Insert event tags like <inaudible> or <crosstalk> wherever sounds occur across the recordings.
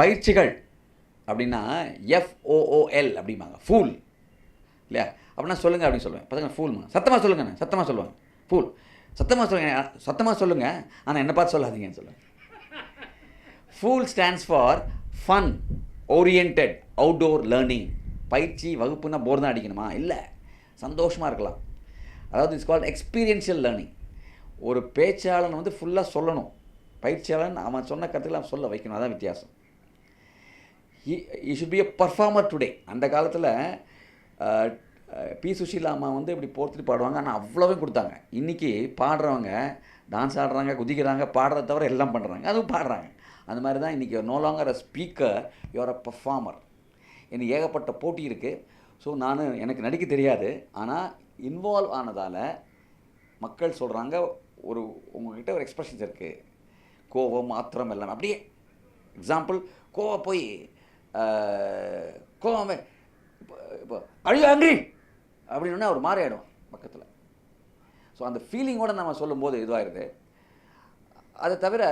பயிற்சிகள் அப்படின்னா எஃப்ஓஓஎல் அப்படிம்பாங்க. ஃபூல் இல்லையா? அப்படின்னா சொல்லுங்கள் அப்படின்னு சொல்லுவேன். பசங்க ஃபூல்மா சத்தமாக சொல்லுங்கண்ணே. சத்தமாக சொல்லுவாங்க. ஃபூல் சத்தமாக சொல்லுங்க. சத்தமாக சொல்லுங்கள் ஆனால் என்ன பார்த்து சொல்லாதீங்கன்னு சொல்லுவேன். Fool stands for fun orient outdoor learning பயிற்சி வகுப்புன்னா போர் தான் அடிக்கணுமா? இல்லை. சந்தோஷமாக இருக்கலாம். அதாவது இட்ஸ் கால்ட் எக்ஸ்பீரியன்ஷியல் லேர்னிங் ஒரு பேச்சாளன் வந்து ஃபுல்லாக சொல்லணும். பயிற்சியாளன் அவன் சொன்ன கருத்துக்களை அவன் சொல்ல வைக்கணும். அதான் வித்தியாசம். He should be a performer today அந்த காலத்தில் பி சுஷீலா அம்மா வந்து இப்படி போர்த்துட்டு பாடுவாங்க. ஆனால் அவ்வளோவே கொடுத்தாங்க. இன்றைக்கி பாடுறவங்க டான்ஸ் ஆடுறாங்க குதிக்கிறாங்க பாடுறத தவிர எல்லாம் பண்ணுறாங்க அதுவும் பாடுறாங்க. அந்த மாதிரி தான் இன்றைக்கி no longer a speaker your a performer எனக்கு ஏகப்பட்ட போட்டி இருக்குது ஸோ நான் எனக்கு நடிக்க தெரியாது. ஆனால் இன்வால்வ் ஆனதால் மக்கள் சொல்கிறாங்க ஒரு உங்கள்கிட்ட ஒரு எக்ஸ்பிரஷன்ஸ் இருக்குது கோவம் மாத்திரம் எல்லாம். அப்படியே எக்ஸாம்பிள் கோவம் போய் கோவம் இப்போ இப்போ அழிய ஆங்கிரி அப்படின்னா ஒரு ஆகிடும் பக்கத்தில். ஸோ அந்த ஃபீலிங்கோட நம்ம சொல்லும்போது இதுவாகிடுது அதை தவிர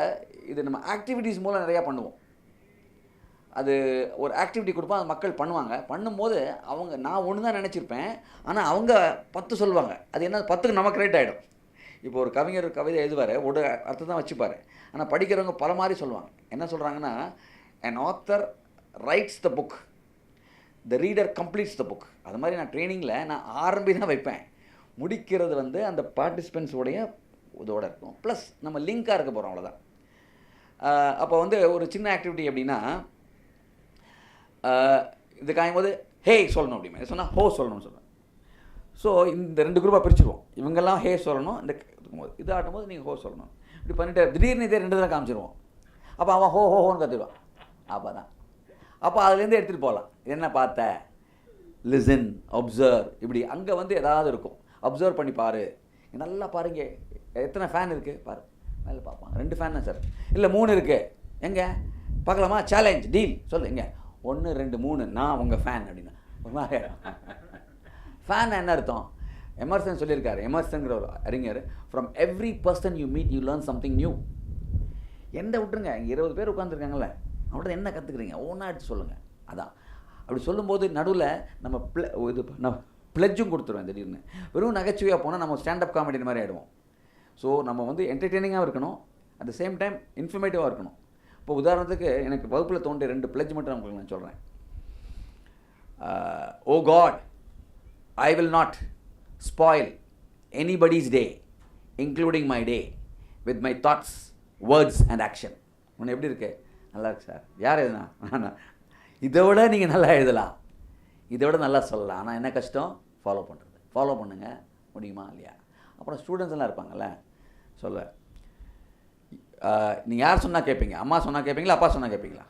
இது நம்ம ஆக்டிவிட்டீஸ் மூலம் நிறையா பண்ணுவோம். அது ஒரு ஆக்டிவிட்டி கொடுப்போம் அது மக்கள் பண்ணுவாங்க. பண்ணும்போது அவங்க நான் ஒன்று தான் நினச்சிருப்பேன். ஆனால் அவங்க பத்து சொல்லுவாங்க. அது என்ன பத்துக்கு நமக்கு ரேட் ஆகிடும் இப்போ ஒரு கவிஞர் கவிதை எழுதுவார் ஒரு அர்த்தம் தான் வச்சுப்பார். ஆனால் படிக்கிறவங்க பல மாதிரி சொல்லுவாங்க. என்ன சொல்கிறாங்கன்னா என் author writes the book the reader completes the book அது மாதிரி நான் ட்ரைனிங்கில் நான் ஆரம்பி தான் வைப்பேன். முடிக்கிறது வந்து அந்த பார்ட்டிசிபெண்ட்ஸோடைய இதோட இருக்கும். ப்ளஸ் நம்ம லிங்காக இருக்க போகிறோம் அவ்வளோதான் அப்போ வந்து ஒரு சின்ன ஆக்டிவிட்டி அப்படின்னா இது காயும் போது ஹே சொல்லணும் அப்படிமே. சொன்னால் ஹோ சொல்லணும்னு சொல்லுவேன் ஸோ இந்த ரெண்டு குரூப்பாக பிரிச்சுருவோம் இவங்கெல்லாம் ஹே சொல்லணும். இந்த இருக்கும்போது இது ஆட்டும்போது நீங்கள் ஹோ சொல்லணும். இப்படி பண்ணிட்டு திடீர்னு இதே ரெண்டு தான் காமிச்சிருவோம். அப்போ அவன் ஹோ ஹோ ஹோன்னு கற்றுடுவான் அப்போ தான் அப்போ அதுலேருந்து எடுத்துகிட்டு போகலாம். என்ன பார்த்த? லிசன் அப்சர்வ் இப்படி அங்கே வந்து ஏதாவது இருக்கும். அப்சர்வ் பண்ணி பாரு. நல்லா பாருங்க. எத்தனை ஃபேன் இருக்குது பாரு. மேலே பார்ப்பான். ரெண்டு ஃபேன் தான் சார் இல்லை மூணு இருக்குது எங்கே? பார்க்கலாமா? சேலஞ்ச் டீல் சொல்லு எங்கே ஒன்று ரெண்டு மூணு. நான் உங்கள் ஃபேன் அப்படின்னா. ஒரு மாதிரி ஃபேன் என்ன அர்த்தம்? எமர்சன் சொல்லியிருக்காரு. எமர்சன்கிற ஒரு அறிஞர் from every person you meet you learn something new எந்த விட்டுருங்க? இங்கே இருபது பேர் உட்காந்துருக்காங்கல்ல அவங்கள்ட்ட என்ன கற்றுக்குறீங்க ஒன்றா எடுத்து சொல்லுங்கள் அதான். அப்படி சொல்லும்போது நடுவில் நம்ம ப்ள இது நம்ம ப்ளெஜ்ஜும் கொடுத்துருவேன் திடீர்னு. வெறும் நகைச்சுவையாக போனால் நம்ம ஸ்டாண்டப் காமெடி மாதிரி ஆகிடுவோம் ஸோ நம்ம வந்து என்டர்டெய்னிங்காக இருக்கணும். அட் த சேம் டைம் இன்ஃபர்மேட்டிவாக இருக்கணும். இப்போ உதாரணத்துக்கு எனக்கு வகுப்பில் தோன்றிய ரெண்டு பிளட்ஜ் மட்டும் உங்களுக்கு நான் சொல்கிறேன் ஓ God I will not spoil anybody's day including my day with my thoughts words and action ஒன்று எப்படி இருக்குது நல்லா இருக்கு சார். யார் எழுதுனா? இதை விட நீங்கள் நல்லா எழுதலாம். இதை விட நல்லா சொல்லலாம். ஆனால் என்ன கஷ்டம்? ஃபாலோ பண்ணுறது ஃபாலோ பண்ணுங்கள் முடியுமா இல்லையா? அப்புறம் ஸ்டூடெண்ட்ஸ் எல்லாம் இருப்பாங்கல்ல? சொல்ல நீங்கள் யார் சொன்னால் கேட்பீங்க அம்மா சொன்னால் கேட்பீங்களா அப்பா சொன்னால் கேட்பீங்களா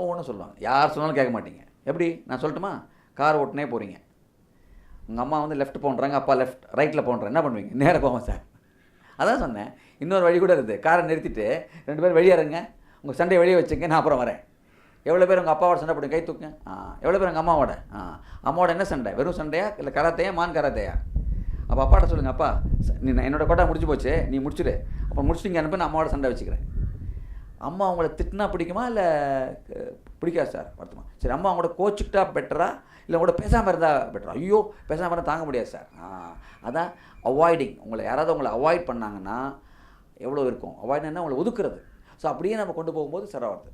ஒவ்வொன்றும் சொல்லுவாங்க. யார் சொன்னாலும் கேட்க மாட்டீங்க. எப்படி? நான் சொல்லட்டுமா? கார் ஓட்டுனே போகிறீங்க உங்கள் அம்மா வந்து லெஃப்ட் போன்றாங்க அப்பா லெஃப்ட் ரைட்டில் போன்றேன் என்ன பண்ணுவீங்க? நேராக போவோம் சார். அதான் சொன்னேன். இன்னொரு வழி கூட இருக்குது. காரை நிறுத்திட்டு ரெண்டு பேரும் வெளியேறுங்க உங்கள் சண்டையை வெளியே வச்சுங்க நான் அப்புறம் வரேன். எவ்வளோ பேர் உங்கள் அப்பாவோட சண்டை போடுங்க கை தூக்குங்க? ஆ எவ்வளோ பேர் உங்கள் அம்மாவோட? ஆ அம்மாவோட என்ன சண்டை? வெறும் சண்டையா இல்லை கராத்தையா மான் கராத்தையா? அப்போ அப்பாட்ட சொல்லுங்கள் அப்பா ச- நீ என்னோட கோட்டா முடிச்சு போச்சு நீ முடிச்சுடு அப்போ முடிச்சுட்டு அனுப்பி நான் அம்மாவோட சண்டை வச்சுக்கிறேன். அம்மா அவங்கள திட்டினா பிடிக்குமா இல்லை பிடிக்காது சார் வருத்தமா? சரி அம்மா அவங்களோட கோச்சுக்கிட்டா பெட்டரா இல்லை உங்களோட பேசாமல் இருந்தால் பெட்டரா ஐயோ பேசாமல் இருந்தால் தாங்க முடியாது சார். ஆ அதான் அவாய்டிங் உங்களை யாராவது உங்களை அவாய்ட் பண்ணாங்கன்னா எவ்வளோ இருக்கும்? அவாய்ட்னா உங்களை ஒதுக்குறது. ஸோ அப்படியே நம்ம கொண்டு போகும்போது சிற வருது.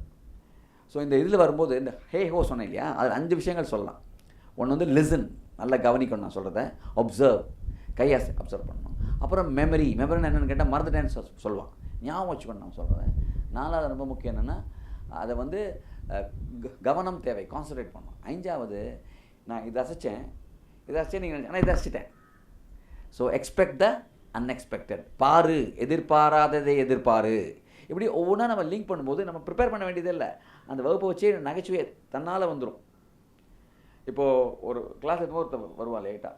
ஸோ இந்த இதில் வரும்போது இந்த ஹே ஹோ சொன்னேன் இல்லையா? அதில் அஞ்சு விஷயங்கள் சொல்லலாம். ஒன்று வந்து லிசன் நல்லா கவனிக்கணும் நான் சொல்கிறத அப்சர்வ் கையை அப்சர்வ் பண்ணணும். அப்புறம் மெமரி மெமரின்னு என்னென்னு கேட்டால் மறந்துட்டேன்னு சொல்லுவான். ஞாபகம் வச்சுக்கணும் நான் சொல்கிறேன் நாலாவது ரொம்ப முக்கியம் என்னென்னா அதை வந்து க- கவனம் தேவை. கான்சன்ட்ரேட் பண்ணணும். ஐந்தாவது நான் இதை அசைச்சேன் இதை அசைச்சேன் நீங்கள் ஆனால் இதை அசைச்சிட்டேன் ஸோ எக்ஸ்பெக்ட் த அன்எக்ஸ்பெக்டட் பாரு. எதிர்பாராததை எதிர்பாரு. இப்படி ஒவ்வொன்றா நம்ம லிங்க் பண்ணும்போது நம்ம ப்ரிப்பேர் பண்ண வேண்டியதே இல்லை. அந்த வகுப்பை வச்சே நகைச்சுவையே தன்னால் வந்துடும் இப்போது ஒரு கிளாஸ் எடுக்கும்போது ஒருத்தர் வருவாள் லேட்டாக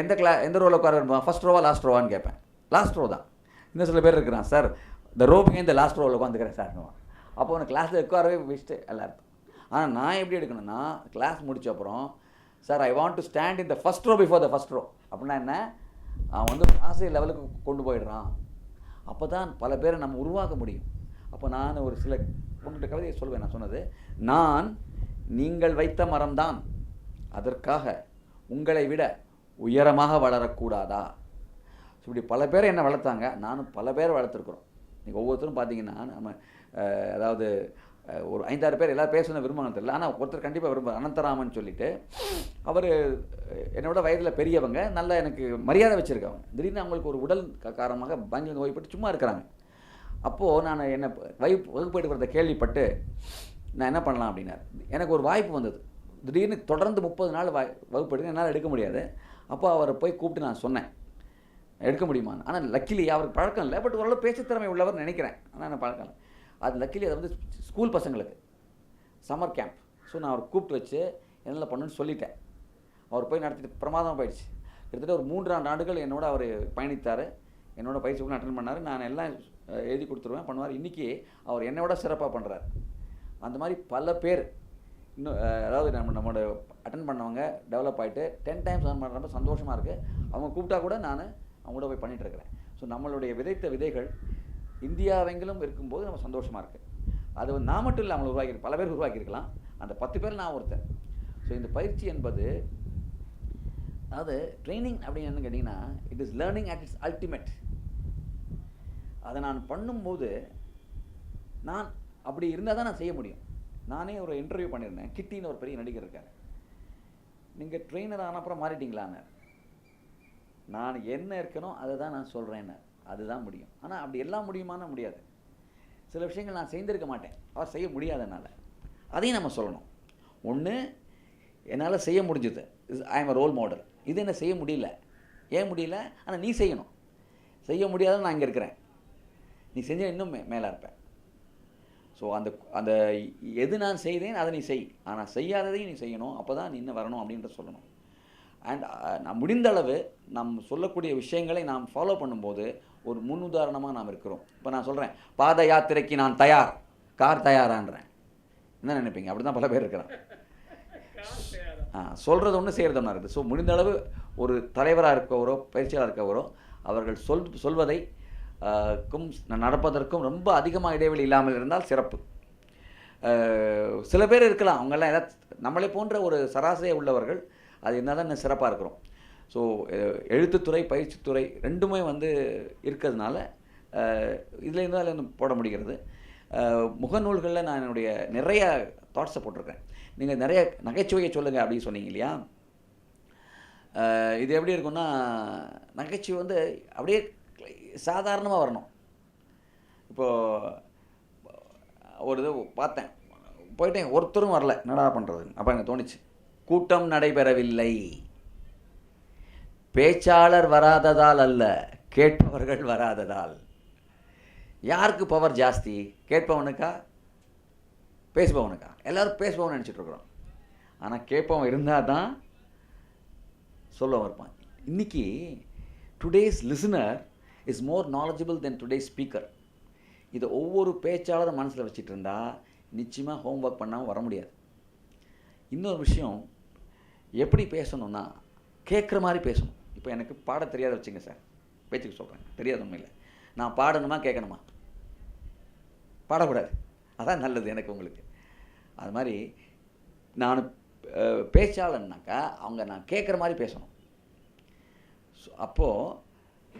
எந்த கிளா எந்த ரோவில் உட்கார விரும்புவான்? ஃபஸ்ட் ரோவா லாஸ்ட் ரோவான்னு கேட்பேன். லாஸ்ட் ரோ தான். இன்னும் சில பேர் இருக்கிறான். சார் இந்த ரோப்புக்கு இந்த லாஸ்ட் ரோவில் உட்காந்துக்கிறேன் சார் அப்போ உனக்கு கிளாஸில் உட்காரவே வேஸ்ட்டு எல்லாருக்கும் ஆனால் நான் எப்படி எடுக்கணும்னா கிளாஸ் முடிச்ச அப்புறம் sir I want to stand in the first row before the first row அப்படின்னா என்ன? அவன் வந்து ஆசிரியர் லெவலுக்கு கொண்டு போயிடுறான். அப்போ தான் பல பேரை நம்ம உருவாக்க முடியும். அப்போ நான் ஒரு சில ஒன்று கவிதையை சொல்வேன் நான் சொன்னது நான் நீங்கள் வைத்த மரம்தான் அதற்காக உங்களை விட உயரமாக வளரக்கூடாதா? இப்படி பல பேர் என்ன வளர்த்தாங்க? நானும் பல பேர் வளர்த்துருக்குறோம். நீங்கள் ஒவ்வொருத்தரும் பார்த்தீங்கன்னா நம்ம அதாவது ஒரு ஐந்தாறு பேர் எல்லாரும் பேசணும் விரும்புவாங்க தெரியல. ஆனால் ஒருத்தர் கண்டிப்பாக விரும்புவார். அனந்தராமன் சொல்லிட்டு அவர் என்னோட வயதில் பெரியவங்க நல்ல எனக்கு மரியாதை வச்சுருக்காங்க திடீர்னு அவங்களுக்கு ஒரு உடல் காரணமாக பெங்களூர் நோய்பட்டு சும்மா இருக்கிறாங்க. அப்போது நான் என்னை வகுப்பு வகுப்பு எடுக்கிறத கேள்விப்பட்டு நான் என்ன பண்ணலாம் அப்படின்னாரு. எனக்கு ஒரு வாய்ப்பு வந்தது. திடீர்னு தொடர்ந்து முப்பது நாள் வாய் வகுப்பு எடுக்க என்னால் எடுக்க முடியாது. அப்போ அவரை போய் கூப்பிட்டு நான் சொன்னேன். எடுக்க முடியுமா ஆனால் லக்கிலி அவருக்கு பழக்கம் இல்லை. பட் ஓரளவு பேச்சு திறமை உள்ளவர் நினைக்கிறேன். ஆனால் நான் பழக்கம் இல்லை. அது லக்கிலி அது வந்து ஸ்கூல் பசங்களுக்கு. சம்மர் கேம்ப் ஸோ நான் அவர் கூப்பிட்டு வச்சு என்னென்ன பண்ணுன்னு சொல்லிட்டேன். அவர் போய் நடத்திட்டு பிரமாதமாக போயிடுச்சு. கிட்டத்தட்ட ஒரு மூன்றாண்டு ஆண்டுகள் என்னோட அவர் பயணித்தார். என்னோட பயிற்சி கூட அட்டன் பண்ணார். நான் எல்லாம் எழுதி கொடுத்துருவேன். பண்ணுவார். இன்றைக்கி அவர் என்னை விட சிறப்பாக பண்ணுறார் அந்த மாதிரி பல பேர் இன்னும் அதாவது நம்ம நம்மளோட அட்டன் பண்ணவங்க டெவலப் ஆகிட்டு டென் டைம்ஸ் அட்டன் பண்ணுறப்ப சந்தோஷமாக இருக்குது அவங்க கூப்பிட்டா கூட நான் அவங்க கூட போய் பண்ணிகிட்ருக்கிறேன் ஸோ நம்மளுடைய விதைத்த விதைகள் இந்தியாவெங்கிலும் இருக்கும்போது நம்ம சந்தோஷமாக இருக்குது அது வந்து நான் மட்டும் இல்லை அவங்களை உருவாக்கி பல பேர் உருவாக்கியிருக்கலாம். அந்த பத்து பேர் நான் ஒருத்தன். ஸோ இந்த பயிற்சி என்பது அதாவது ட்ரைனிங் அப்படின்னு கேட்டிங்கன்னா it is learning at its ultimate அதை நான் பண்ணும்போது நான் அப்படி இருந்தால் தான் நான் செய்ய முடியும். நானே ஒரு இன்டர்வியூ பண்ணியிருந்தேன். கிட்டின்னு ஒரு பெரிய நடிகர் இருக்கார். நீங்கள் ட்ரெயினர் ஆன அப்புறம் மாறிட்டீங்களான்னு நான் என்ன இருக்கணும் அதை தான் நான் சொல்கிறேன்னு அதுதான் முடியும். ஆனால் அப்படி எல்லாம் முடியுமானா முடியாது. சில விஷயங்கள் நான் செய்திருக்க மாட்டேன். அவர் செய்ய முடியாதனால. அதையும் நம்ம சொல்லணும். ஒன்று என்னால் செய்ய முடிஞ்சது. ஐ எம் ரோல் மாடல் இது என்ன செய்ய முடியல? ஏன் முடியல? ஆனால் நீ செய்யணும். செய்ய முடியாத நான் இங்கே இருக்கிறேன். நீ செஞ்ச இன்னும் மே மேலே இருப்பேன் ஸோ அந்த அந்த எது நான் செய்தேன் அதை நீ செய். ஆனால் செய்யாததையும் நீ செய்யணும். அப்போ தான் நீ இன்னும் வரணும் அப்படின்ற சொல்லணும். அண்ட் நான் முடிந்த அளவு நாம் சொல்லக்கூடிய விஷயங்களை நாம் ஃபாலோ பண்ணும்போது ஒரு முன் உதாரணமாக நாம் இருக்கிறோம். இப்போ நான் சொல்கிறேன் பாத யாத்திரைக்கு நான் தயார் கார் தயாரான்றேன். என்ன நினைப்பீங்க? அப்படி தான் பல பேர் இருக்கிறான் ஆ சொல்கிறது ஒன்று செய்கிறது ஒன்றா இருக்குது. ஸோ முடிந்த அளவு ஒரு தலைவராக இருக்கவரோ பயிற்சியாளர் இருக்கவரோ அவர்கள் சொல் சொல்வதை க்கும் நடப்பதற்கும் ரொம்ப அதிகமாக இடைவெளி இல்லாமல் இருந்தால் சிறப்பு. சில பேர் இருக்கலாம். அவங்கெல்லாம் ஏதாவது நம்மளை போன்ற ஒரு சராசரியை உள்ளவர்கள் அது இருந்தால் தான் இன்னும் சிறப்பாக இருக்கிறோம். ஸோ எழுத்துத்துறை பயிற்சித்துறை ரெண்டுமே வந்து இருக்கிறதுனால இதில் இருந்தால் அதில் போட முடிகிறது. முகநூல்களில் நான் என்னுடைய நிறைய தாட்ஸை போட்டிருக்கேன். நீங்கள் நிறைய நகைச்சுவையை சொல்லுங்கள் அப்படின்னு சொன்னீங்க இல்லையா? இது எப்படி இருக்கும்னா நகைச்சுவை வந்து அப்படியே சாதாரணமாக வரணும். இப்போது ஒரு இது பார்த்தேன். போயிட்டேன். ஒருத்தரும் வரல. என்னடா பண்ணுறது அப்போ எனக்கு தோணுச்சு. கூட்டம் நடைபெறவில்லை. பேச்சாளர் வராததால் அல்ல கேட்பவர்கள் வராததால். யாருக்கு பவர் ஜாஸ்தி? கேட்பவனுக்கா? பேசுபவனுக்கா? எல்லோரும் பேசுபவன் நினச்சிட்ருக்குறோம் ஆனால் கேட்பவன் இருந்தால் தான் சொல்லவன் இருப்பான் இன்னைக்கு today's listener is more knowledgeable then today's speaker இதை ஒவ்வொரு பேச்சாளரும் மனசில் வச்சுட்டு இருந்தால் நிச்சயமாக ஹோம்ஒர்க் பண்ணாமல் வர முடியாது. இன்னொரு விஷயம் எப்படி பேசணும்னா கேட்குற மாதிரி பேசணும். இப்போ எனக்கு பாட தெரியாத வச்சுங்க சார். பேச்சுக்கு சொல்கிறேன் தெரியாத உண்மையில் நான் பாடணுமா கேட்கணுமா? பாடக்கூடாது. அதான் நல்லது எனக்கு உங்களுக்கு. அது மாதிரி நான் பேச்சாளன்னாக்கா அவங்க நான் கேட்குற மாதிரி பேசணும். அப்போது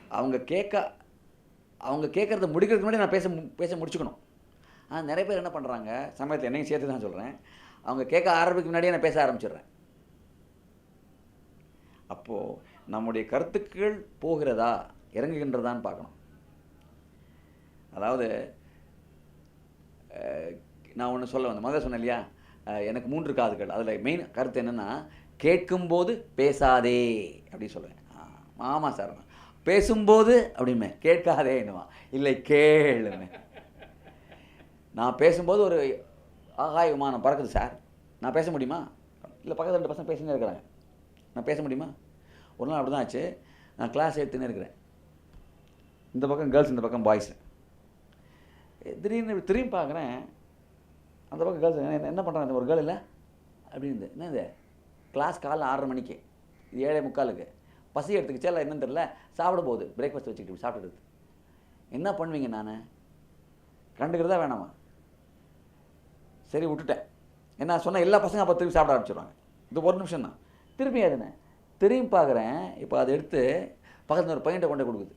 அவங்க கேட்க அவங்க கேட்குறத முடிக்கிறதுக்கு முன்னாடி நான் பேச மு- பேச முடிச்சுக்கணும். ஆனால் நிறைய பேர் என்ன பண்ணுறாங்க சமயத்தில் என்னையும் சேர்த்து தான் சொல்கிறேன் அவங்க கேட்க ஆரம்பிக்கு முன்னாடியே நான் பேச ஆரம்பிச்சிடுறேன். அப்போது நம்முடைய கருத்துக்கள் போகிறதா? இறங்குகின்றதான்னு பார்க்கணும். அதாவது நான் ஒன்று சொல்ல வந்தேன். முதல்ல சொன்னேன் இல்லையா? எனக்கு மூன்று காதுகள். அதில் மெயின் கருத்து என்னென்னா கேட்கும்போது பேசாதே அப்படின்னு சொல்லுவேன். ஆமாம் சார். பேசும்போது அப்படிமே கேட்காதேன்னுவான் இல்லை கேளுமே. நான் பேசும்போது ஒரு ஆகாய விமானம் பறக்குது சார். நான் பேச முடியுமா? இல்லை பக்கத்தில் ரெண்டு பசங்க பேசினே இருக்கிறாங்க. நான் பேச முடியுமா? ஒரு நாள் அப்படி தான் ஆச்சு. நான் கிளாஸ் எடுத்துன்னு இருக்கிறேன். இந்த பக்கம் கேர்ள்ஸ் இந்த பக்கம் பாய்ஸ் திடீர்னு இப்படி திரும்பி பார்க்குறேன். அந்த பக்கம் கேர்ள்ஸ் என்ன என்ன பண்ணுறாங்க ஒரு கேர்ள் இல்லை? அப்படின்னு என்ன இது? கிளாஸ் காலைல ஆறரை மணிக்கு. இது ஏழே முக்காலுக்கு. பசி எடுத்துக்கிச்சா இல்லை என்னன்னு தெரியல. சாப்பிட போகுது. பிரேக்ஃபாஸ்ட் வச்சுக்கிட்டு சாப்பிட்டுடுது என்ன பண்ணுவீங்க நான்? கண்டுக்கிறதா வேணாமா? சரி விட்டுட்டேன். என்ன சொன்ன எல்லா பசங்க அப்போ திரும்பி சாப்பிட ஆரம்பிச்சிடுவாங்க இது ஒரு நிமிஷம் தான் திரும்பி அதுன்னு திரும்பி பார்க்குறேன். இப்போ அதை எடுத்து பக்கத்தில் ஒரு பையன்கிட்ட கொண்டு கொடுக்குது.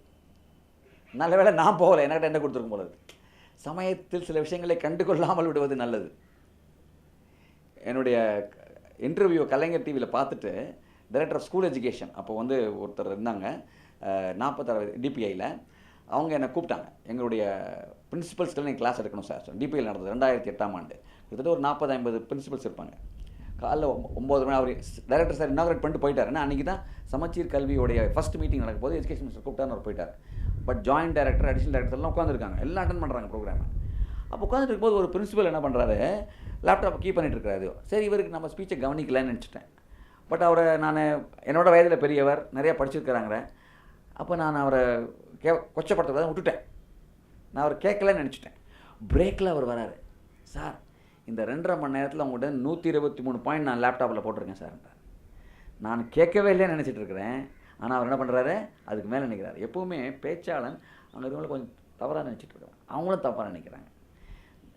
நல்ல வேளை நான் போகலை. என்கிட்ட என்ன கொடுத்துருக்கும் போல சமயத்தில் சில விஷயங்களை கண்டு கொள்ளாமல் விடுவது நல்லது. என்னுடைய இன்டர்வியூ கலைஞர் டிவியில் பார்த்துட்டு டைரக்டர் ஆஃப் ஸ்கூல் எஜுகேஷன் அப்போ வந்து ஒருத்தர் இருந்தாங்க. நாற்பத்தாறு டிபிஐயில் அவங்க என்னை கூப்பிட்டாங்க. எங்களுடைய பிரின்சிபல்ஸ்க்கு நீங்கள் கிளாஸ் எடுக்கணும் சார் டிபிஐயில் நடந்தது ரெண்டாயிரத்தி எட்டாம் ஆண்டு. கிட்டத்தட்ட ஒரு நாற்பது ஐம்பது பிரின்சிபல்ஸ் இருப்பாங்க. காலைல ஒம்பது மணி அவர் டைரக்டர் சார் இனாகிரேட் பண்ணிட்டு போயிட்டார். ஏன்னா அன்றைக்கி தான் சமச்சீர் கல்வியோடைய ஃபஸ்ட் மீட்டிங் நடக்கும் போது எஜுகேஷன் மினிஸ்டர் கூப்பிட்டாரு அவர் போயிட்டார். பட் ஜாயின்ட் டைரக்டர் அடிஷனல் டேரக்டர்லாம் உட்காந்துருக்காங்க எல்லாம் அட்டன் பண்ணுறாங்க ப்ரோக்ராமை அப்போ உட்காந்துட்டு இருக்கும்போது ஒரு பிரின்சிபல் என்ன பண்ணுறாரு லேப்டாப் கீப் பண்ணிட்டு இருக்காரு. சரி இவருக்கு நம்ம ஸ்பீச்சை கவனிக்கலன்னு நினச்சிட்டேன். பட் அவரை நான் என்னோடய வயதில் பெரியவர் நிறையா படிச்சிருக்கிறாங்கிற. அப்போ நான் அவரை கே கொச்சப்படுத்துறத விட்டுட்டேன். நான் அவர் கேட்கலன்னு நினச்சிட்டேன். பிரேக்கில் அவர் வராரு. சார் இந்த ரெண்டரை மணி நேரத்தில் உங்கள்கிட்ட நூற்றி இருபத்தி மூணு பாயிண்ட் நான் லேப்டாப்பில் போட்டிருக்கேன் சார் நான் கேட்கவே இல்லைன்னு நினச்சிட்டு இருக்கிறேன். ஆனால் அவர் என்ன பண்ணுறாரு அதுக்கு மேலே நினைக்கிறாரு எப்போவுமே பேச்சாளன் அங்கே இருக்கவங்கள கொஞ்சம் தவறாக நினச்சிட்டு இருக்காங்க. அவங்களும் தப்பாக நினைக்கிறாங்க.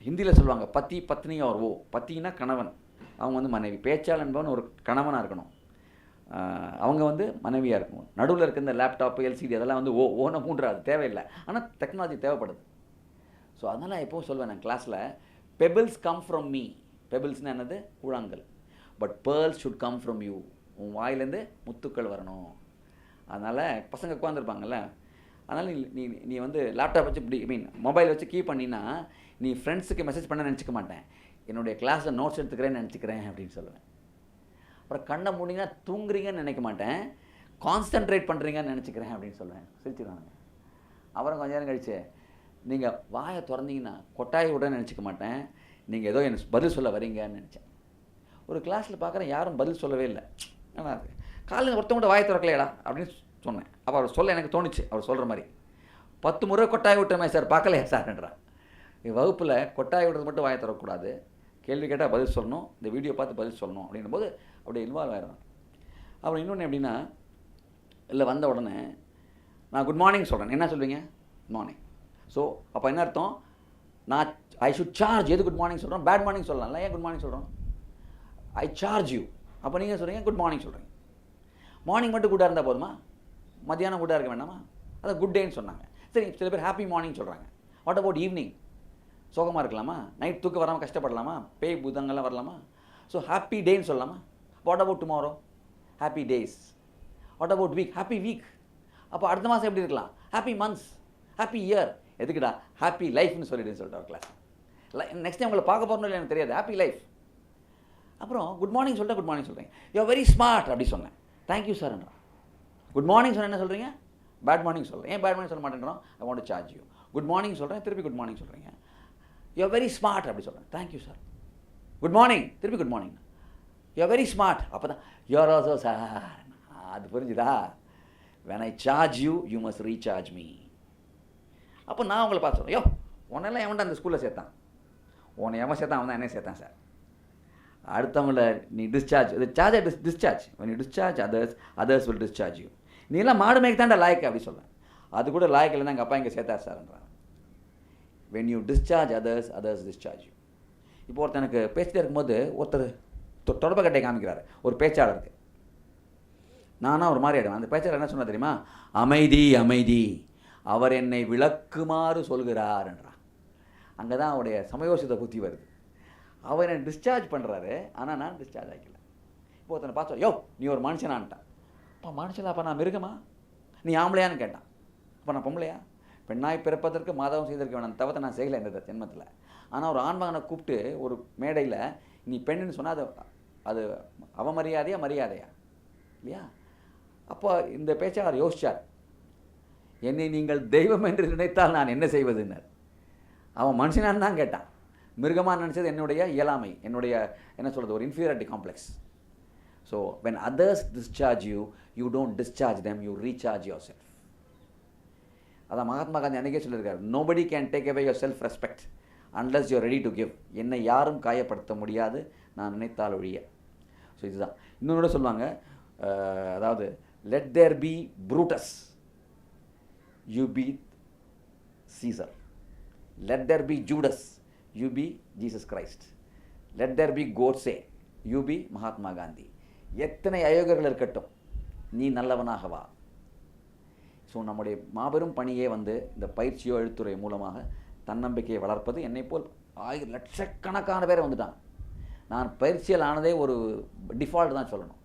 ஹிந்தியில் சொல்லுவாங்க பத்தி பத்னி அவர் ஓ. பத்தினா கணவன். அவங்க வந்து மனைவி. பேச்சாளன் என்பவன் ஒரு கணவனாக இருக்கணும். அவங்க வந்து மனைவியாக இருக்கும் நடுவில் இருக்க இந்த லேப்டாப்பு எல்சிடி அதெல்லாம் வந்து ஓ ஓன மூன்றாது. அது தேவையில்லை. ஆனால் டெக்னாலஜி தேவைப்படுது. ஸோ அதனால் நான் எப்போவும் சொல்வேன் நான் கிளாஸில் பெபிள்ஸ் கம் ஃப்ரம் மீ பெபிள்ஸ்னால் என்னது? கூழாங்கல் but pearls should come from you உன் வாயிலேருந்து முத்துக்கள் வரணும். அதனால் பசங்க உட்காந்துருப்பாங்கல்ல அதனால் நீ நீ நீ வந்து லேப்டாப் வச்சு இப்படி ஐ மீன் மொபைல் வச்சு கீ பண்ணினா நீ ஃப்ரெண்ட்ஸுக்கு மெசேஜ் பண்ண நினச்சிக்க மாட்டேன். என்னுடைய கிளாஸில் நோட்ஸ் எடுத்துக்கிறேன்னு நினச்சிக்கிறேன் அப்படின்னு சொல்லுவேன். அப்புறம் கண்ணை மூடிங்கன்னா தூங்குறீங்கன்னு நினைக்க மாட்டேன். கான்சென்ட்ரேட் பண்ணுறீங்கன்னு நினச்சிக்கிறேன் அப்படின்னு சொல்லுவேன். சிரிச்சுருவானுங்க. அப்புறம் கொஞ்ச நேரம் கழிச்சு நீங்கள் வாயை திறந்தீங்கன்னா கொட்டாயை விட நினச்சிக்க மாட்டேன். நீங்கள் ஏதோ எனக்கு பதில் சொல்ல வரீங்கன்னு நினச்சேன். ஒரு கிளாஸில் பார்க்குறேன் யாரும் பதில் சொல்லவே இல்லை. நல்லா இருக்கு காலையில் ஒருத்தவங்க வாயை திறக்கலையடா அப்படின்னு சொன்னேன். அப்போ அவர் சொல்ல எனக்கு தோணுச்சு. அவர் சொல்கிற மாதிரி. பத்து முறை கொட்டாய் விட்டோமே சார் பார்க்கலையா சார்ன்றா என் வகுப்பில் கொட்டாய் விடுறது மட்டும் வாயை தரக்கூடாது கேள்வி கேட்டால் பதில் சொல்லணும். இந்த வீடியோ பார்த்து பதில் சொல்லணும் அப்படின்னும் போது அப்படியே இன்வால்வ் ஆயிடும் அப்புறம் இன்னொன்று எப்படின்னா இல்லை வந்த உடனே நான் குட் மார்னிங் சொல்கிறேன் என்ன சொல்வீங்க? குட் மார்னிங் ஸோ அப்போ என்ன அர்த்தம்? நான் ஐ ஷுட் சார்ஜ் எது குட் மார்னிங் சொல்கிறோம் பேட் மார்னிங் சொல்லலாம்ல ஏன் குட் மார்னிங் சொல்கிறோம் ஐ சார்ஜ் யூ அப்போ நீங்கள் சொல்கிறீங்க குட் மார்னிங் சொல்கிறீங்க மார்னிங் மட்டும் குட்டாக இருந்தால் போதுமா? மத்தியானம் குட்டாக இருக்க வேண்டாமா? அதான் குட் டேன்னு சொன்னாங்க. சரி சில பேர் ஹாப்பி மார்னிங் சொல்கிறாங்க வாட் அபவுட் ஈவினிங் சோகமாக இருக்கலாமா? நைட் தூக்கம் வராமல் கஷ்டப்படலாமா? பேய் பூதங்கள்லாம் வரலாமா? ஸோ ஹாப்பி டேன்னு சொல்லலாமா? What about tomorrow happy days what about week happy week அப்போ அடுத்த மாதம் எப்படி இருக்கலாம்? ஹாப்பி மந்த்ஸ் ஹாப்பி இயர் எதுக்குடா? ஹாப்பி லைஃப்னு சொல்லிடுன்னு சொல்லிட்டு கிளாஸ் நெக்ஸ்ட் டைம் உங்களை பார்க்க போகிறோம் இல்லை எனக்கு தெரியாது. ஹாப்பி லைஃப் அப்புறம் குட் மார்னிங் சொல்லிட்டேன் குட் மார்னிங் சொல்கிறேன் யூ வெரி ஸ்மார்ட் அப்படி சொன்னேன். தேங்க்யூ சார்ன்றான் குட் மார்னிங் சொன்ன என்ன சொல்கிறீங்க பேட் மார்னிங் சொல்கிறேன் ஏன் பேட் மார்னிங் சொல்ல மாட்டேன்றோம் I want charge you good morning சொல்கிறேன் திருப்பி குட் மார்னிங் சொல்கிறீங்க யூ வெரி ஸ்மார்ட் அப்படி சொல்கிறேன் thank you sir good morning திருப்பி good morning you very smart அப்போ தான் யூஆர் ஆல்சோ சார் அது புரிஞ்சுதா? When I charge you you must recharge me அப்போ நான் உங்களை பார்த்து சொல்றேன், யோ உன்னெல்லாம் எவன்டா அந்த ஸ்கூலில் சேர்த்தான்? உன்னை எவன் சேர்த்தான்? அவன் தான் என்ன சேர்த்தான் சார் அடுத்தவங்கள நீ டிஸ்சார்ஜ் இது சார்ஜ் டிஸ் டிஸ்சார்ஜ் நீ discharge others others will discharge you நீ எல்லாம் மாடு மேய்க்கு தான் லாய்க்கு? அப்படி சொல்கிறேன் அது கூட லாய்க்கு இல்லைன்னா எங்கள் அப்பா இங்கே சேர்த்தார் சார்ன்றான் when you discharge others others discharge you இப்போ ஒருத்தனுக்கு பேசிட்டே இருக்கும்போது ஒருத்தர் தொ- தொடர்புக்கட்டை காமிக்கிறாரு. ஒரு பேச்சாளருக்கு. நானாக ஒரு மாதிரி ஆகிடுவேன் அந்த பேச்சாளர் என்ன சொன்னால் தெரியுமா? அமைதி அமைதி. அவர் என்னை விளக்குமாறு சொல்கிறார்ன்றான் அங்கே தான் அவருடைய சமயோசித புத்தி வருது. அவர் என்னை டிஸ்சார்ஜ் பண்ணுறாரு ஆனால் நான் டிஸ்சார்ஜ் ஆகிக்கல இப்போ ஒருத்தனை பார்த்து யோ நீ ஒரு மனுஷனான்ட்டான் அப்போ மனுஷனா அப்போ நான் மிருகமா? நீ ஆம்பளையான்னு கேட்டான். அப்போ நான் பொம்பளையா? பெண்ணாய் பிறப்பதற்கு மாதவம் செய்திருக்க வேணாம் தவிர நான் செய்யலை இந்த ஜென்மத்தில். ஆனால் ஒரு ஆண்மகனை கூப்பிட்டு ஒரு மேடையில் நீ பெண்ணுன்னு சொன்னால் அது அது அவமரியாதையா மரியாதையா? இல்லையா? அப்போ இந்த பேச்சாளர் யோசிச்சார். என்னை நீங்கள் தெய்வம் என்று நினைத்தால் நான் என்ன செய்வதுன்னார். அவன் மனுஷனான்னு தான் கேட்டான். மிருகமாக நினச்சது என்னுடைய இயலாமை என்னுடைய என்ன சொல்கிறது ஒரு inferiority complex so when others discharge you you don't discharge them you recharge your self அதான் மகாத்மா காந்தி அன்றைக்கே சொல்லியிருக்காரு nobody can take away your self respect unless you're ready to give என்னை யாரும் காயப்படுத்த முடியாது நான் நினைத்தால் ஒழிய. ஸோ இதுதான். இன்னொன்று சொல்லுவாங்க அதாவது let there be Brutus you be Caesar let there be Judas you be Jesus Christ let there be Godse you be Mahatma Gandhi எத்தனை அயோகர்கள் இருக்கட்டும் நீ நல்லவனாக வா. ஸோ நம்முடைய மாபெரும் பணியே வந்து இந்த பயிற்சியோ எழுத்துறை மூலமாக தன்னம்பிக்கையை வளர்ப்பது என்னை போல் ஆயிரம் லட்சக்கணக்கான பேர் வந்துட்டாங்க. நான் பயிற்சியில் ஆனதே ஒரு டிஃபால்ட் தான் சொல்லணும்.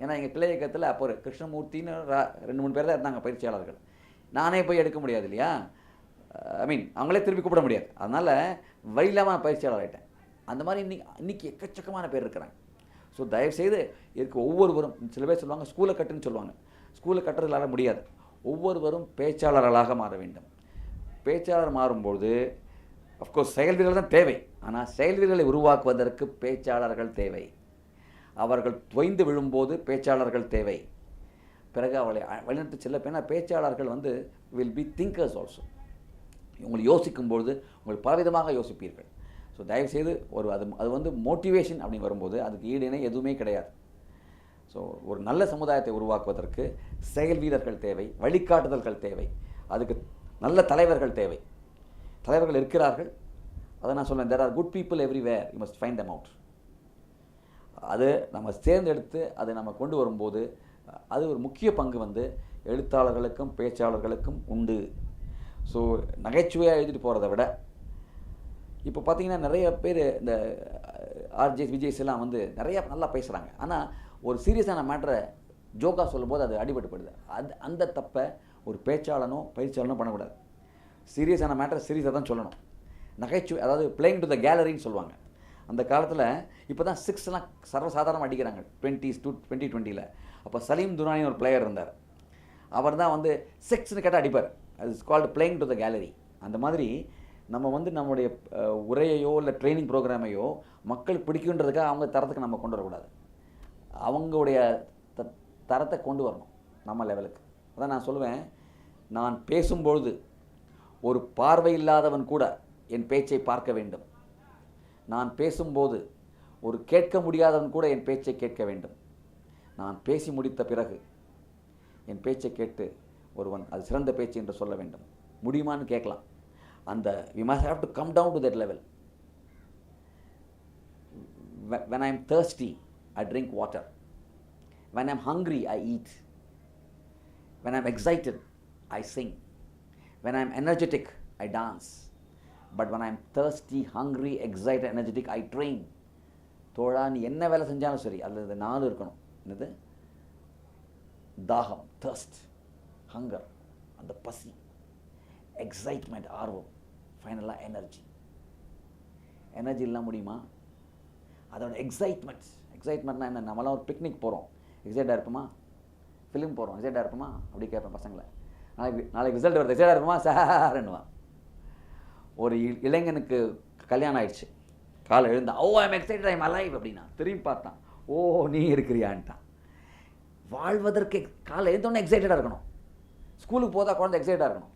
ஏன்னா எங்கள் கிளை இயக்கத்தில் அப்போ கிருஷ்ணமூர்த்தின்னு ரெண்டு மூணு பேர் தான் இருந்தாங்க பயிற்சியாளர்கள். நானே போய் எடுக்க முடியாது இல்லையா? ஐ மீன் அவங்களே திருப்பி கூப்பிட முடியாது. அதனால் வழியில்லாமல் இல்லாமல் பயிற்சியாளர் ஆகிட்டேன் அந்த மாதிரி இன்னைக்கு இன்றைக்கி எக்கச்சக்கமான பேர் இருக்கிறாங்க. ஸோ தயவுசெய்து இருக்க ஒவ்வொருவரும் சில பேர் சொல்லுவாங்க ஸ்கூலை கட்டுன்னு சொல்லுவாங்க. ஸ்கூலை கட்டுறதுலால முடியாது. ஒவ்வொருவரும் பேச்சாளர்களாக மாற வேண்டும். பேச்சாளர் மாறும்போது அஃப்கோர்ஸ் செயல் வீரர்கள் தான் தேவை. ஆனால் செயல் வீரர்களை உருவாக்குவதற்கு பேச்சாளர்கள் தேவை. அவர்கள் துவைந்து விழும்போது பேச்சாளர்கள் தேவை. பிறகு அவளை அ- வழிநடத்தி செல்ல பேனா பேச்சாளர்கள் வந்து வில் பி திங்கர்ஸ் ஆல்சோ உங்களை யோசிக்கும்பொழுது உங்கள் பலவிதமாக யோசிப்பீர்கள். ஸோ தயவுசெய்து ஒரு அது அது வந்து மோட்டிவேஷன் அப்படின்னு வரும்போது அதுக்கு ஈடுணை எதுவுமே கிடையாது. ஸோ ஒரு நல்ல சமுதாயத்தை உருவாக்குவதற்கு செயல் வீரர்கள் தேவை வழிகாட்டுதல்கள் தேவை அதுக்கு நல்ல தலைவர்கள் தேவை. தலைவர்கள் இருக்கிறார்கள். அதை நான் சொல்லேன் there are good people everywhere you must find them out அது நம்ம தேர்ந்தெடுத்து அதை நம்ம கொண்டு வரும்போது அது ஒரு முக்கிய பங்கு வந்து எழுத்தாளர்களுக்கும் பேச்சாளர்களுக்கும் உண்டு. ஸோ நகைச்சுவையாக எழுதிட்டு போகிறத விட இப்போ பார்த்தீங்கன்னா நிறைய பேர் இந்த ஆர்ஜே விஜய்ஸ் எல்லாம் வந்து நிறையா நல்லா பேசுகிறாங்க ஆனால் ஒரு சீரியஸான மேட்டரை ஜோக்காக சொல்லும்போது அது அடிபட்டுப்படுது. அது அந்த தப்பை ஒரு பேச்சாளனோ பயிற்சியாளனோ பண்ணக்கூடாது. சீரியஸான மேட்டரை சீரியஸாக தான் சொல்லணும். நகைச்சுவை அதாவது பிளேயிங் டு த கேலரின்னு சொல்லுவாங்க. அந்த காலத்தில் இப்போ தான் சிக்ஸ்லாம் சர்வசாதாரணமாக அடிக்கிறாங்க. டுவெண்ட்டிஸ் டூ டுவெண்ட்டி டுவெண்ட்டியில் அப்போ சலீம் துரானி ஒரு பிளேயர் இருந்தார். அவர் தான் வந்து சிக்ஸ்னு கேட்டால் அடிப்பார். அது is called playing to the gallery அந்த மாதிரி நம்ம வந்து நம்முடைய உரையையோ இல்லை ட்ரைனிங் ப்ரோக்ராமையோ மக்களுக்கு பிடிக்குன்றதுக்காக அவங்க தரத்துக்கு நம்ம கொண்டு வரக்கூடாது. அவங்களுடைய த தரத்தை கொண்டு வரணும் நம்ம லெவலுக்கு அதான் நான் சொல்லுவேன். நான் பேசும்பொழுது ஒரு பார்வை இல்லாதவன் கூட என் பேச்சை பார்க்க வேண்டும். நான் பேசும்போது ஒரு கேட்க முடியாதவன் கூட என் பேச்சை கேட்க வேண்டும். நான் பேசி முடித்த பிறகு என் பேச்சை கேட்டு ஒருவன் அது சிறந்த பேச்சு என்று சொல்ல வேண்டும் முடியுமான்னு கேட்கலாம் அந்த we must have to come down to that level when I am thirsty I drink water when I'm hungry I eat when I'm excited I sing when I'm energetic I dance but when I'm thirsty hungry excite energetic I train தோழா நீ என்ன வேலை செஞ்சாலும் சரி அல்லது நாலு இருக்கணும் என்னது? தாகம் தர்ஸ்ட் ஹங்கர் அந்த பசி எக்ஸைட்மெண்ட் ஆர்வம் ஃபைனலாக எனர்ஜி எனர்ஜி இல்லாமல் முடியுமா? அதோட எக்ஸைட்மெண்ட் எக்ஸைட்மெண்ட்னா என்ன? நம்மளாம் ஒரு பிக்னிக் போகிறோம் எக்ஸைட்டாக இருப்போமா? ஃபிலிம் போகிறோம் எக்ஸைட்டாக இருப்போமா? அப்படி கேட்பேன் பசங்களை. நாளைக்கு நாளைக்கு ரிசல்ட் வருது. எக்ஸைட்டாக இருப்போமா? <laughs> சார்ன்னுவான். ஒரு இ- இளைஞனுக்கு கல்யாணம் ஆயிடுச்சு. காலை எழுந்தா oh I'm excited I'm alive அப்படின்னா திரும்பி பார்த்தான். ஓ நீ இருக்கிறியான்ட்டான். வாழ்வதற்கு காலை எழுந்தோடனே எக்ஸைட்டடாக இருக்கணும். ஸ்கூலுக்கு போதா குழந்தை எக்ஸைட்டாக இருக்கணும்.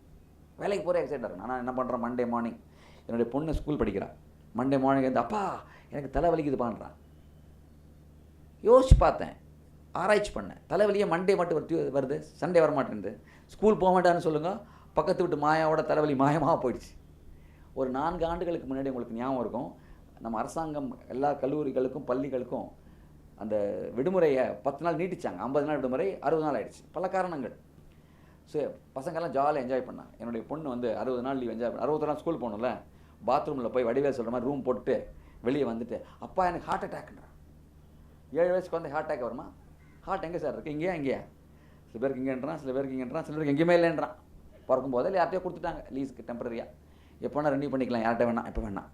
வேலைக்கு போகிற எக்ஸைட்டாக இருக்கணும். ஆனால் என்ன பண்ணுறேன் மண்டே மார்னிங் என்னுடைய பொண்ணு ஸ்கூல் படிக்கிறான் மண்டே மார்னிங் வந்து அப்பா எனக்கு தலை பண்ணுறான் யோசிச்சு பார்த்தேன். ஆராய்ச்சி பண்ணேன். தலைவலியே மண்டே மட்டும் வருது வருது. சண்டே வர மாட்டேங்குது ஸ்கூல் போக மாட்டான்னு சொல்லுங்கள் பக்கத்து வீட்டு மாயாவோட தலைவலி மாயமாக போயிடுச்சு. ஒரு நான்கு ஆண்டுகளுக்கு முன்னாடி உங்களுக்கு ஞாபகம் இருக்கும். நம்ம அரசாங்கம் எல்லா கல்லூரிகளுக்கும் பள்ளிகளுக்கும் அந்த விடுமுறையை பத்து நாள் நீட்டிச்சாங்க. ஐம்பது நாள் விடுமுறை அறுபது நாள் ஆயிடுச்சு. பல காரணங்கள். ஸோ பசங்கெல்லாம் ஜாலியாக என்ஜாய் பண்ணாங்க. என்னுடைய பொண்ணு வந்து அறுபது நாள் லீவ் என்ஜாய் பண்ண அறுபது நாள் ஸ்கூல் போகணும்ல பாத்ரூமில் போய் வடிவேல் சொல்கிற மாதிரி ரூம் போட்டுட்டு வெளியே வந்துட்டு அப்பா எனக்கு ஹார்ட் அட்டாக்ன்றான் ஏழு வயசுக்கு வந்து ஹார்ட் அட்டாக் வருமா? ஹார்ட் எங்கே சார் இருக்குது இங்கேயா இங்கேயா? சில பேருக்கு இங்கேன்றான் சில பேருக்கு இங்கேன்றான் சில பேருக்கு எங்கேயுமே இல்லைன்றான். பிறக்கும் போதே இல்லை யார்ட்டையோ கொடுத்துட்டாங்க. லீஸ்க்கு டெம்பரரியாக எப்போ வேணால் ரெனியூ பண்ணிக்கலாம். யார்கிட்ட வேணாம் எப்போ வேணாம்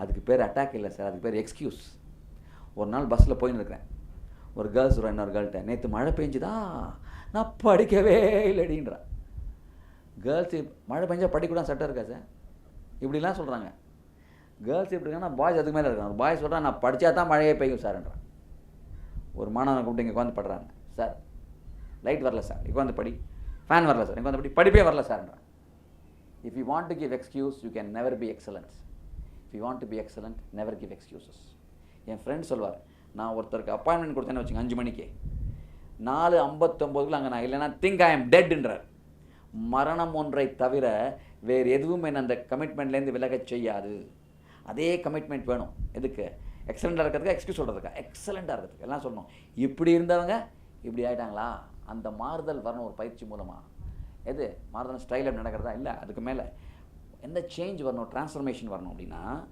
அதுக்கு பேர் அட்டாக் இல்லை சார் அதுக்கு பேர் எக்ஸ்கியூஸ் ஒரு நாள் பஸ்ஸில் போயின்னு இருக்கிறேன். ஒரு கேர்ள்ஸ் ஒரு இன்னொரு கேர்ள்கிட்ட நேற்று மழை பெஞ்சுதா? நான் படிக்கவே இல்லைடின்றான் கேர்ள்ஸ் மழை பெஞ்சால் படிக்கூட சட்டம் இருக்கா சார் இப்படிலாம் சொல்கிறாங்க கேர்ள்ஸ் இப்படி இருக்காங்கன்னா பாய்ஸ் அதுக்கு மேலே இருக்காங்க. பாய்ஸ் சொல்கிறான் நான் படித்தா தான் மழையே பெய்யும் சார்ன்றான் ஒரு மாணவன் கூப்பிட்டு இங்கே உட்காந்து படுறாங்க. சார் லைட் வரல சார் உட்காந்து படி. ஃபேன் வரல சார் உட்காந்து படி. படிப்பே வரல சார்ன்றான் if you want to give excuse you can never be excellence if you want to be excellent never give excuses N friend சொல்வார் நான் ஒருத்தருக்கு அப்பாயின்மெண்ட் கொடுத்தேன்னு வச்சுங்க அஞ்சு மணிக்கு. நாலு ஐம்பத்தொம்போதுக்குள்ள அங்கே நான் இல்லைன்னா திங்க் ஐ எம் டெட்ன்றார் மரணம் ஒன்றை தவிர வேறு எதுவும் என்னை அந்த கமிட்மெண்ட்லேருந்து விலகச் செய்யாது. அதே கமிட்மெண்ட் வேணும். எதுக்கு? எக்ஸலண்ட்டாக இருக்கிறதுக்கு எக்ஸ்கியூஸ் சொல்கிறதுக்கா எக்ஸலண்ட்டாக இருக்கிறதுக்கு. எல்லாம் சொல்லணும். இப்படி இருந்தவங்க இப்படி ஆகிட்டாங்களா அந்த மாறுதல் வரணும் ஒரு பயிற்சி மூலமாக எது? மாறுதல் ஸ்டைல் நடக்கிறதா? இல்லை. அதுக்கு மேலே. எந்த சேஞ்ச் வரணும்? ட்ரான்ஸ்ஃபர்மேஷன் வரணும் அப்படின்னா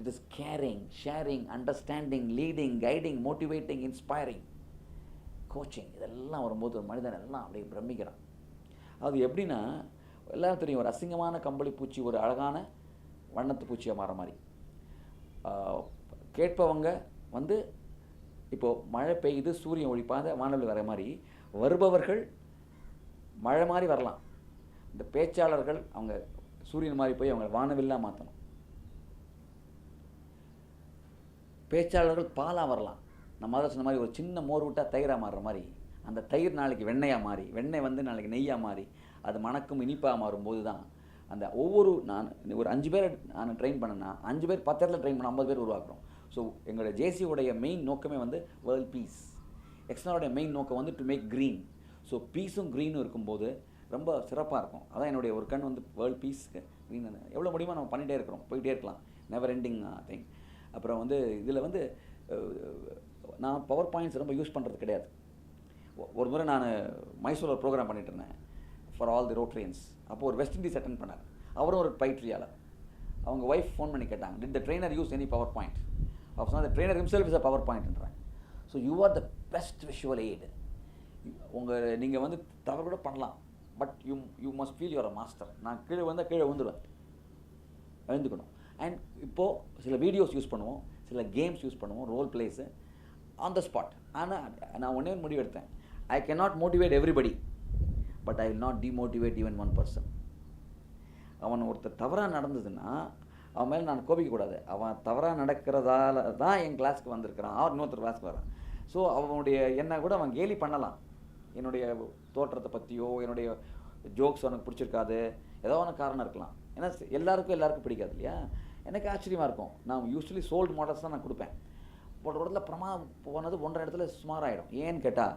it is caring sharing understanding leading guiding motivating inspiring coaching இதெல்லாம் வரும்போது ஒரு மனிதன் எல்லாம் அப்படியே பிரமிக்கிறான். அது எப்படின்னா எல்லாரும் தெரியும் ஒரு அசிங்கமான கம்பளி பூச்சி ஒரு அழகான வண்ணத்து பூச்சியாக மாற மாதிரி. கேட்பவங்க வந்து இப்போது மழை பெய்யுது சூரியன் ஒழிப்பாத வானொலி வர மாதிரி வருபவர்கள் மழை மாதிரி வரலாம். இந்த பேச்சாளர்கள் அவங்க சூரியன் மாதிரி போய் அவங்க வானவில்லாக மாற்றணும் பேச்சாளர்கள் பாலாக வரலாம். நம்ம அதை சொன்ன மாதிரி ஒரு சின்ன மோர் விட்டால் தயிராக மாறுற மாதிரி அந்த தயிர் நாளைக்கு வெண்ணையாக மாறி வெண்ணெய் வந்து நாளைக்கு நெய்யாக மாறி அது மணக்கும் இனிப்பாக மாறும்போது தான் அந்த ஒவ்வொரு நான் ஒரு அஞ்சு பேரை நான் ட்ரெயின் பண்ணேன்னா அஞ்சு பேர் பத்து இடத்துல ட்ரெயின் பண்ண ஐம்பது பேர் உருவாக்குறோம். ஸோ எங்களோட ஜேசியோடைய மெயின் நோக்கமே வந்து வேர்ல்ட் பீஸ் எக்ஸ்னாவுடைய மெயின் நோக்கம் வந்து டு மேக் க்ரீன் ஸோ பீஸும் க்ரீனும் இருக்கும்போது ரொம்ப சிறப்பாக இருக்கும். அதான் என்னுடைய ஒரு கண் வந்து வேர்ல்ட் பீஸ்க்கு க்ரீன் எவ்வளோ முடியுமோ நம்ம பண்ணிகிட்டே இருக்கிறோம். போயிட்டே இருக்கலாம். நெவர் எண்டிங் திங் அப்புறம் வந்து இதில் வந்து நான் பவர் பாயிண்ட்ஸ் ரொம்ப யூஸ் பண்ணுறது கிடையாது. ஒரு முறை நான் மைசூரில் ஒரு ப்ரோக்ராம் பண்ணிட்டு இருந்தேன். ஃபார் ஆல் தி ரோட்ரியன்ஸ் அப்போது ஒரு வெஸ்ட் இண்டீஸ் அட்டன் பண்ணார். அவரும் ஒரு பயிற்சியாளர். அவங்க ஒய்ஃப் ஃபோன் பண்ணி கேட்டாங்க did the trainer use any power point அப்போ சொன்னால் trainer himself is a power பாயிண்ட்ன்றாங்க so you are the best visual aid உங்கள் நீங்கள் வந்து தவறு கூட பண்ணலாம். But you you must feel your master நான் கீழே வந்தால் கீழே வந்துடுவேன் எழுந்துக்கணும். அண்ட் இப்போது சில வீடியோஸ் யூஸ் பண்ணுவோம் சில கேம்ஸ் யூஸ் பண்ணுவோம் role plays on the spot ஆனால் நான் ஒன்றே ஒரு முடிவு எடுத்தேன். I cannot motivate everybody but I will not demotivate even one person அவன் ஒருத்தர் தவறாக நடந்ததுன்னா அவன் மேலே நான் கோபிக்கக்கூடாது. அவன் தவறாக நடக்கிறதால தான் என் கிளாஸ்க்கு வந்திருக்கிறான். அவர் இன்னொருத்தர் கிளாஸ்க்கு வரான். ஸோ அவனுடைய என்ன கூட அவன் கேலி பண்ணலாம். என்னுடைய தோற்றத்தை பற்றியோ என்னுடைய ஜோக்ஸ் அவனுக்கு பிடிச்சிருக்காது. ஏதோ ஒன்று காரணம் இருக்கலாம். ஏன்னா எல்லாருக்கும் எல்லாருக்கும் பிடிக்காது இல்லையா? எனக்கு ஆச்சரியமாக இருக்கும். நான் யூஸ்வலி சோல்டு மாடல்ஸ் தான் நான் கொடுப்பேன். ஒரு இடத்துல பிரமா போனது ஒன்றரை இடத்துல சுமார் ஆகிடும் ஏன்னு கேட்டால்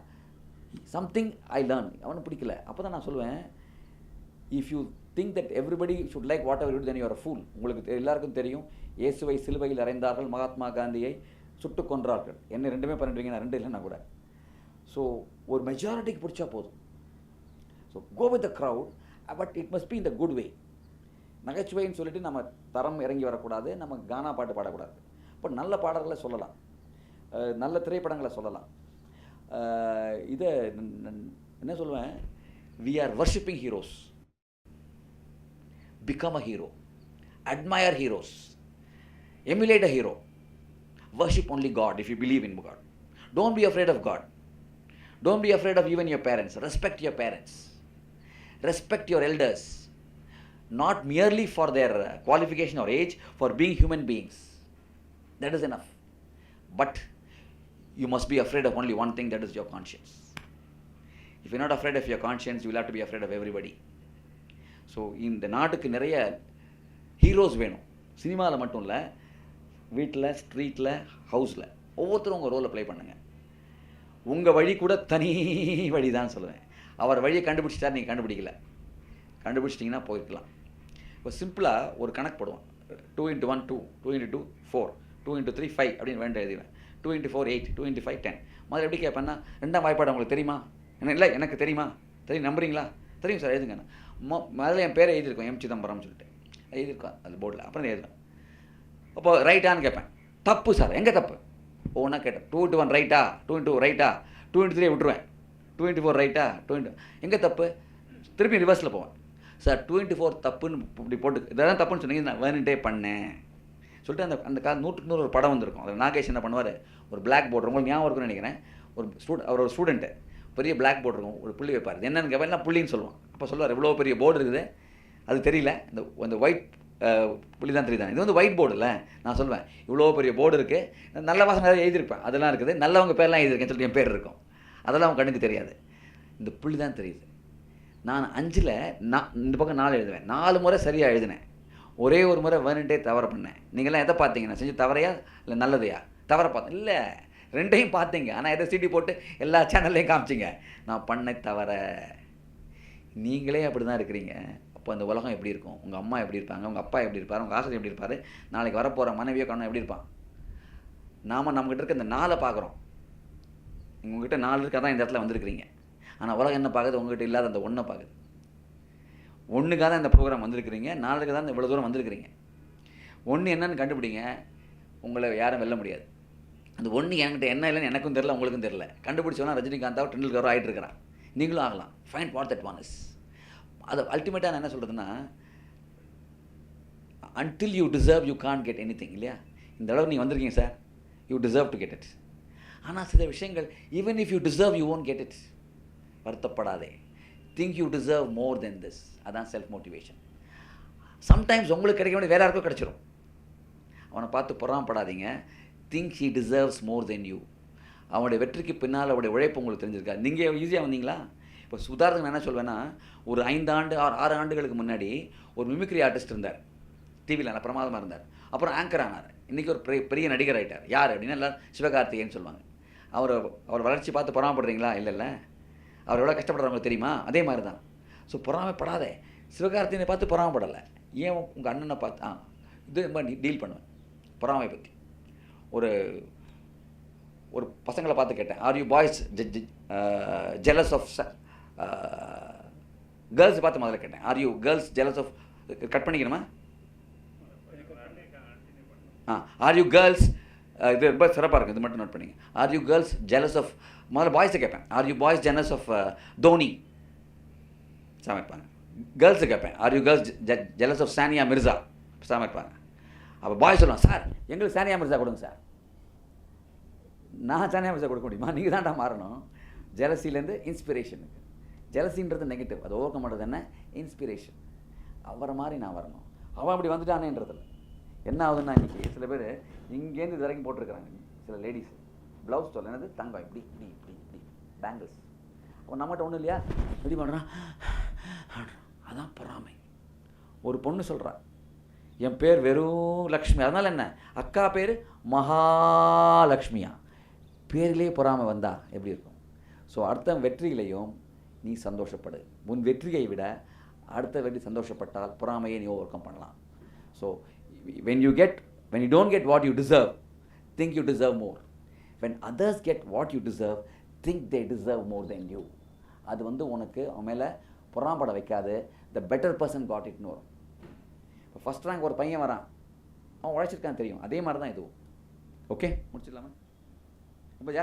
சம்திங் ஐ லேர்ன் அவனுக்கு பிடிக்கல. அப்போ தான் நான் சொல்லுவேன் if you think that everybody should like whatever you then you're fool உங்களுக்கு எல்லாருக்கும் தெரியும் இயேசுவை சிலுவையில் அறைந்தார்கள் மகாத்மா காந்தியை சுட்டுக் கொன்றார்கள். என்ன ரெண்டுமே பண்ணிடுவீங்க நான் ரெண்டு இல்லைன்னா கூட. ஸோ ஒரு மெஜாரிட்டிக்கு பிடிச்சா போதும். So go with the crowd but it must be the good way நகைச்சுவைன்னு சொல்லிட்டு நம்ம தரம் இறங்கி வரக்கூடாது நம்ம கானா பாட்டு பாடக்கூடாது இப்போ நல்ல பாடல்களை சொல்லலாம் நல்ல திரைப்படங்களை சொல்லலாம் இதை என்ன சொல்லுவேன் we are worshipping heroes become a hero admire heroes emulate a hero worship only God if you believe in God don't be afraid of God don't be afraid of even your parents respect your parents respect your elders Not merely for their uh, qualification or age, for being human beings. That is enough. But you must be afraid of only one thing that is your conscience. If you're not afraid of your conscience, you will have to be afraid of everybody. So இந்த நாட்டுக்கு நிறைய heroes வேணும் சினிமாவில் மட்டும் இல்லை வீட்டில் ஸ்ட்ரீட்டில் ஹவுஸில் ஒவ்வொருத்தரும் உங்கள் ரோலை ப்ளே பண்ணுங்கள் உங்கள் வழி கூட தனி வழி தான் சொல்லுவேன் அவர் வழியை கண்டுபிடிச்சிட்டா நீங்கள் கண்டுபிடிக்கல கண்டுபிடிச்சிட்டிங்கன்னா போயிருக்கலாம் இப்போ சிம்பிளாக ஒரு கணக்கு போடுவோம் two into one two two into two four two into three five அப்படின்னு வேண்ட எழுதிடுவேன். Two into four eight two into five ten மாதிரி எப்படி கேட்பேன்னா ரெண்டாம் வாய்ப்பாடு உங்களுக்கு தெரியுமா? என்ன இல்லை எனக்கு தெரியுமா? தெரியும் நம்புறீங்களா? தெரியும் சார் எழுதுங்க. மொ முதல்ல என் பேரை எழுதியிருக்கோம் எம் சிதம்பரம்னு சொல்லிட்டு. எழுதியிருக்கோம் அது போர்டில் அப்புறம் எழுதுவேன் அப்போ ரைட்டான்னு கேட்பேன். தப்பு சார் எங்கே தப்பு? ஒவ்வொன்றா கேட்டேன். டூ இன்ட்டு ஒன் ரைட்டா டூ இன்ட்டு ரைட்டா டூ இன்ட்டு த்ரீ விட்டுருவேன். டூ இன்ட்டு ஃபோர் ரைட்டா டூ இன்ட்டு எங்கே தப்பு? திருப்பி ரிவர்ஸில் போவேன். சார் டுவெண்ட்டி ஃபோர் தப்புன்னு இப்படி போட்டு இதெல்லாம் தப்புன்னு சொன்னீங்க நான் வேணுட்டே பண்ணேன். சொல்லிட்டு அந்த அந்த கா நூற்றுக்கு நூறு ஒரு படம் வந்திருக்கும். அதில் நாகேஷ் என்ன பண்ணுவார்? ஒரு பிளாக் போர்டு உங்களுக்கு ஞாபகம் இருக்குன்னு நினைக்கிறேன். ஒரு ஸ்டூட் அவர் ஒரு ஸ்டூடெண்ட்டு பெரிய பிளாக் போர்டு இருக்கும். ஒரு புள்ளி வைப்பார். என்னென்னு என்னன்னு கேட்பேன் புள்ளின்னு சொல்லுவான் அப்போ சொல்லுவார் இவ்வளோ பெரிய போர்டு இருக்குது. அது தெரியல. இந்த இந்த ஒயிட் புள்ளி தான் தெரியுது? இது வந்து ஒயிட் போர்டு இல்லை. நான் சொல்லுவேன் இவ்வளோ பெரிய போர்டு இருக்குது நல்ல வாசனை நிறைய எழுதியிருப்பேன். அதெல்லாம் இருக்குது. நல்லவங்க பேர்லாம் எழுதியிருக்கேன் சொல்லிட்டு என் பேர் இருக்கும். அதெல்லாம் அவங்க கண்ணுக்கு தெரியாது. இந்த புள்ளி தான் தெரியுது. நான் அஞ்சில் நான் இந்த பக்கம் நாலு எழுதுவேன். நாலு முறை சரியாக எழுதினேன். ஒரே ஒரு முறை வேணுன்ட்டே தவற பண்ணேன். நீங்களாம் எதை பார்த்தீங்க? நான் செஞ்சு தவறையா? இல்லை நல்லதையா? தவற பார்த்தேன். இல்லை ரெண்டையும் பார்த்தீங்க. ஆனால் எதை சீட்டி போட்டு எல்லா சேனல்லையும் காமிச்சிங்க. நான் பண்ண தவற. நீங்களே அப்படி தான் இருக்கிறீங்க. அப்போ அந்த உலகம் எப்படி இருக்கும்? உங்கள் அம்மா எப்படி இருப்பாங்க? உங்கள் அப்பா எப்படி இருப்பார்? உங்கள் ஆசிரியர் எப்படி இருப்பார்? நாளைக்கு வரப்போகிற மனைவியோ கண்ணன் எப்படி இருப்பான்? நாம் நம்மக்கிட்ட இருக்க இந்த நாளை பார்க்குறோம். உங்ககிட்ட நாலு இருக்கா தான் இந்த இடத்துல வந்திருக்கிறீங்க. ஆனால் உலகம் என்ன பார்க்குது உங்ககிட்ட இல்லாத அந்த ஒன்றை பார்க்குது ஒன்றுக்காக தான் இந்த ப்ரோக்ராம் வந்திருக்கிறீங்க நாளுக்கு தான் இவ்வளோ தூரம் வந்திருக்கிறீங்க. ஒன்று என்னன்னு கண்டுபிடிங்க உங்களை யாரும் வெல்ல முடியாது. அந்த ஒன்று என்கிட்ட என்ன இல்லைன்னு எனக்கும் தெரில உங்களுக்கும் தெரில கண்டுபிடிச்சோன்னா ரஜினிகாந்தாவோ டெண்டுல்கரோ ஆகிட்டு இருக்கிறான் நீங்களும் ஆகலாம். ஃபைன் வாட் தட் வானஸ் அது அல்டிமேட்டாக நான் என்ன சொல்கிறதுன்னா until you deserve you can't get any இல்லையா? இந்த அளவு நீங்கள் வந்திருக்கீங்க sir you deserve to get it ஆனால் சில விஷயங்கள் even if you deserve you won't get it வருத்தப்படாதே. Think you deserve more then this அதான் செல்ஃப் மோட்டிவேஷன் சம்டைம்ஸ் உங்களுக்கு கிடைக்க வேண்டிய வேற யாருக்கும் கிடைச்சிரும். அவனை பார்த்து பொறாமப்படாதீங்க. Think he deserves more then you அவனுடைய வெற்றிக்கு பின்னால் அவருடைய உழைப்பு உங்களுக்கு தெரிஞ்சிருக்கா? நீங்கள் ஈஸியாக வந்தீங்களா? இப்போ உதாரணத்துக்கு நான் என்ன சொல்வேன்னா ஒரு ஐந்து ஆண்டு ஆறு ஆறு ஆண்டுகளுக்கு முன்னாடி ஒரு மிமிக்ரி ஆர்டிஸ்ட் இருந்தார். டிவியில் நல்ல பிரமாதமாக இருந்தார். அப்புறம் ஆங்கர் ஆனார். இன்றைக்கி ஒரு பெரிய பெரிய நடிகர் ஆகிட்டார் யார் அப்படின்னா எல்லாம் சிவகார்த்திகேயன் சொல்லுவாங்க. அவர் அவர் வளர்ச்சி பார்த்து பொறாமப்படுறீங்களா? இல்லை இல்லை. அவர் எவ்வளோ கஷ்டப்படுறவங்களுக்கு தெரியுமா? அதே மாதிரி தான் ஸோ பொறாமைப்படாதே. சிவகார்த்திகனை பார்த்து பொறாமப்படலை. ஏன் உங்கள் அண்ணனை பார்த்து ஆ இது மாதிரி டீல் பண்ணுவேன். பொறாமை பற்றி ஒரு ஒரு பசங்களை பார்த்து கேட்டேன். Are you boys jealous of girls பார்த்து முதல்ல கேட்டேன். Are you girls jealous of cut பண்ணிக்கணுமா? Ah are you girls இது ரொம்ப சிறப்பாக இருக்குது இது மட்டும் நோட் பண்ணிங்க. Are you girls jealous of முதல்ல பாய்ஸை கேட்பேன் are you boys jealous of Dhoni சமைப்பாங்க. கேர்ள்ஸு கேட்பேன் are you girls jealous of Sania Mirza சமைப்பாங்க. அப்போ பாய் சொல்லுவான் சார் எங்களுக்கு சானியா மிர்சா கொடுங்க சார் நான் சானியா மிர்சா கொடுக்க முடியுமா? நீங்கள் தான்டா மாறணும். ஜெலசிலேருந்து இன்ஸ்பிரேஷனுக்கு ஜெலசின்றது நெகட்டிவ் அது ஓவர் பண்ணுறது என்ன? இன்ஸ்பிரேஷன் அவரை மாதிரி நான் வரணும். அவன் அப்படி வந்துட்டானேன்றதில்ல. என்ன ஆகுதுன்னா இன்றைக்கி சில பேர் இங்கேருந்து இது வரைக்கும் போட்டிருக்கிறாங்க. சில லேடிஸ் ப்ளவுஸ் தோல் என்னது? தங்கம். இப்படி இப்படி இப்படி இப்படி. பேங்கிள்ஸ் அப்போ நம்மகிட்ட ஒன்றும் இல்லையா? எப்படி பண்ணுறான் அதான் பொறாமை. ஒரு பொண்ணு சொல்கிறா என் பேர் வெறும் லக்ஷ்மி. அதனால் என்ன? அக்கா பேர் மகாலட்சுமியா பேரிலே பொறாமை வந்தா எப்படி இருக்கும்? ஸோ அடுத்த வெற்றிகளையும் நீ சந்தோஷப்படு. உன் வெற்றியை விட அடுத்த வெற்றி சந்தோஷப்பட்டால் பொறாமையை நீ ஓவர் கம் பண்ணலாம். So when you get when you don't get what you deserve think you deserve more when others get what you deserve think they deserve more then you அது வந்து உனக்கு அவன் மேலே புறாம்பட வைக்காது. த பெட்டர் பர்சன் காட் இட்னு வரும் இப்போ ஃபஸ்ட் ரேங்க் ஒரு பையன் வரான். அவன் உழைச்சிருக்கான் தெரியும். அதே மாதிரி தான் இதுவும். ஓகே முடிச்சிடலாமா? ரொம்ப ஜாஸ்தி